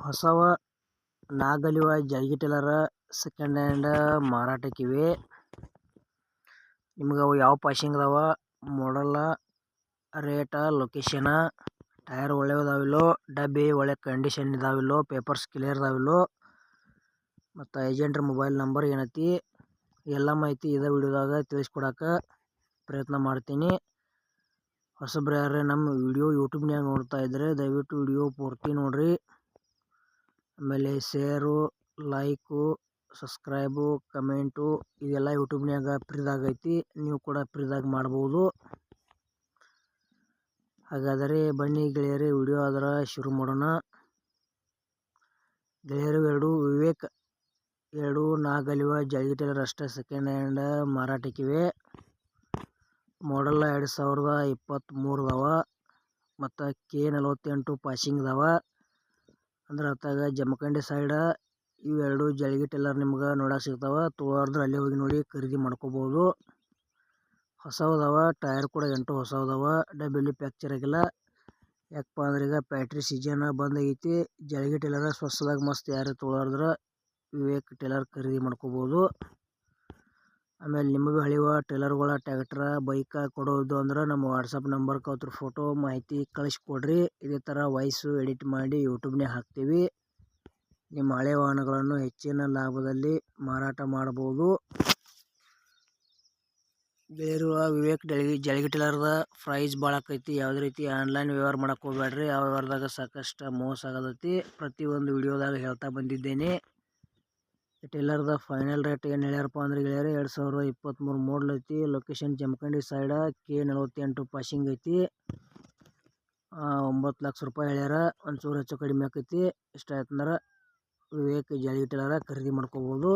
ಹೊಸವ ನಾಗಲಿವ ಜಲ್ಗಿ ಟೇಲರ second hand ಮಾರಾಟಕ್ಕಿವೆ. ನಿಮ್ಗೆ ಅವು ಯಾವ ಪಾಸಿಂಗ್ ಅದಾವ? ಮಾಡಲ್ಲ ರೇಟ ಲೊಕೇಶನ ಟೈರ್ ಒಳ್ಳೆಯದಾವಿಲ್ಲೋ ಡಬ್ಬಿ ಒಳ್ಳೆ ಕಂಡೀಷನ್ ಇದಾವಿಲ್ಲೋ? ಪೇಪರ್ಸ್ ಕ್ಲಿಯರ್ ಇದಾವಿಲ್ಲೋ? ಮತ್ತು ಏಜೆಂಟ್ರ ಮೊಬೈಲ್ ನಂಬರ್ ಏನೈತಿ? ಎಲ್ಲ ಮಾಹಿತಿ ಇದೇ ವಿಡಿಯೋದಾಗ ತಿಳಿಸ್ಕೊಡಕ್ಕೆ ಪ್ರಯತ್ನ ಮಾಡ್ತೀನಿ. ಹೊಸಬ್ರು ಯಾರೇ ನಮ್ಮ ವಿಡಿಯೋ ಯೂಟ್ಯೂಬ್ನ್ಯಾಗ ನೋಡ್ತಾ ಇದ್ದರೆ ದಯವಿಟ್ಟು ವಿಡಿಯೋ ಪೂರ್ತಿ ನೋಡಿರಿ. ಆಮೇಲೆ ಸೇರು ಲೈಕು, ಸಬ್ಸ್ಕ್ರೈಬು, ಕಮೆಂಟು, ಇದೆಲ್ಲ ಯೂಟ್ಯೂಬ್ನ್ಯಾಗ ಫ್ರೀದಾಗ ಐತಿ ನೀವು ಕೂಡ ಫ್ರೀದಾಗ ಮಾಡ್ಬೋದು. ಹಾಗಾದರೆ ಬನ್ನಿ ಗೆಳೆಯರೇ, ವಿಡಿಯೋ ಅದರ ಶುರು ಮಾಡೋಣ. ಗೆಳೆಯರು ಎರಡು, ವಿವೇಕ್ ಎರಡು, ನಾಗಲಿವ ಟೇಲರ್ ಅಷ್ಟೇ. ಸೆಕೆಂಡ್ ಹ್ಯಾಂಡ್ ಮಾರಾಟಕ್ಕಿವೆ. ಮಾಡಲ್ಲ ಎರಡು ಸಾವಿರದ ಇಪ್ಪತ್ತ್ಮೂರದವ ಮತ್ತು ಕೆ ನಲವತ್ತೆಂಟು ಪಾಸಿಂಗ್ದವ ಅಂದ್ರೆ ಅತ್ತಾಗ ಜಮಖಂಡಿ ಸೈಡ ಇವೆರಡು ಜಲ್ಗಿ ಟೈಲರ್ ನಿಮ್ಗೆ ನೋಡಕ್ಕೆ ಸಿಗ್ತಾವ. ತೊಗೊಳೋರ್ದ್ರೆ ಅಲ್ಲೇ ಹೋಗಿ ನೋಡಿ ಖರೀದಿ ಮಾಡ್ಕೋಬೋದು. ಹೊಸವದವ ಟೈರ್ ಕೂಡ ಎಂಟು ಹೊಸವದವ ಡಬ್ಬಿಲಿ ಪ್ಯಾಕ್ಚರ್ ಆಗಿಲ್ಲ. ಯಾಕಪ್ಪ ಅಂದ್ರೆ ಈಗ ಬ್ಯಾಟ್ರಿ ಸೀಸನ್ ಬಂದಾಗೈತಿ ಜಳಗಿ ಟೇಲರ್ ಸ್ವಸ್ದಾಗ ಮಸ್ತ್ ಯಾರು ತೊಗೊಳೋರ್ದ್ರೆ ವಿವೇಕ್ ಟೇಲರ್ ಖರೀದಿ ಮಾಡ್ಕೋಬೋದು. ಆಮೇಲೆ ನಿಮಗೆ ಹಳಿವ ಟೇಲರ್ಗಳ ಟ್ಯಾಕ್ಟ್ರ, ಬೈಕ ಕೊಡೋದು ಅಂದ್ರೆ ನಮ್ಮ ವಾಟ್ಸಪ್ ನಂಬರ್ಗೆ ಅವ್ರ ಫೋಟೋ ಮಾಹಿತಿ ಕಳಿಸ್ಕೊಡ್ರಿ. ಇದೇ ಥರ ವಾಯ್ಸು ಎಡಿಟ್ ಮಾಡಿ ಯೂಟ್ಯೂಬ್ನ್ಯಾಗ ಹಾಕ್ತೀವಿ. ನಿಮ್ಮ ಹಳೆ ವಾಹನಗಳನ್ನು ಹೆಚ್ಚಿನ ಲಾಭದಲ್ಲಿ ಮಾರಾಟ ಮಾಡ್ಬೋದು. ಬೇರುವ ವಿವೇಕ್ ಜಲ್ಗಿ ಜಳಗಿ ಟೇಲರ್ದ ಪ್ರೈಸ್ ಭಾಳ ಆಕೈತಿ. ಯಾವುದೇ ರೀತಿ ಆನ್ಲೈನ್ ವ್ಯವಹಾರ ಮಾಡಕ್ಕೆ ಹೋಗ್ಬೇಡ್ರಿ ಆ ವ್ಯವಹಾರದಾಗ ಸಾಕಷ್ಟು ಮೋಸ ಆಗತೈತಿ. ಪ್ರತಿಯೊಂದು ವಿಡಿಯೋದಾಗ ಹೇಳ್ತಾ ಬಂದಿದ್ದೇನೆ. ಟೇಲರ್ದ ಫೈನಲ್ ರೇಟ್ ಏನು ಹೇಳ್ಯಾರಪ್ಪ ಅಂದ್ರೆ ಗೆಳೆಯರೆ ಎರಡು ಸಾವಿರದ ಇಪ್ಪತ್ತ್ಮೂರು ಮಾಡಲ್ ಐತಿ. ಲೊಕೇಶನ್ ಜಮಖಂಡಿ ಸೈಡ ಕೆ ನಲ್ವತ್ತೆಂಟು ಪಾಸಿಂಗ್ ಐತಿ. ಒಂಬತ್ತು ಲಕ್ಷ ರೂಪಾಯಿ ಹೇಳ್ಯಾರ. ಒಂಚೂರು ಹೆಚ್ಚು ಕಡಿಮೆ ಆಕೈತಿ. ಇಷ್ಟ ಆಯ್ತಂದ್ರೆ ವಿವೇಕ್ ಜಾಲಿ ಟೇಲರ ಖರೀದಿ ಮಾಡ್ಕೋಬೋದು.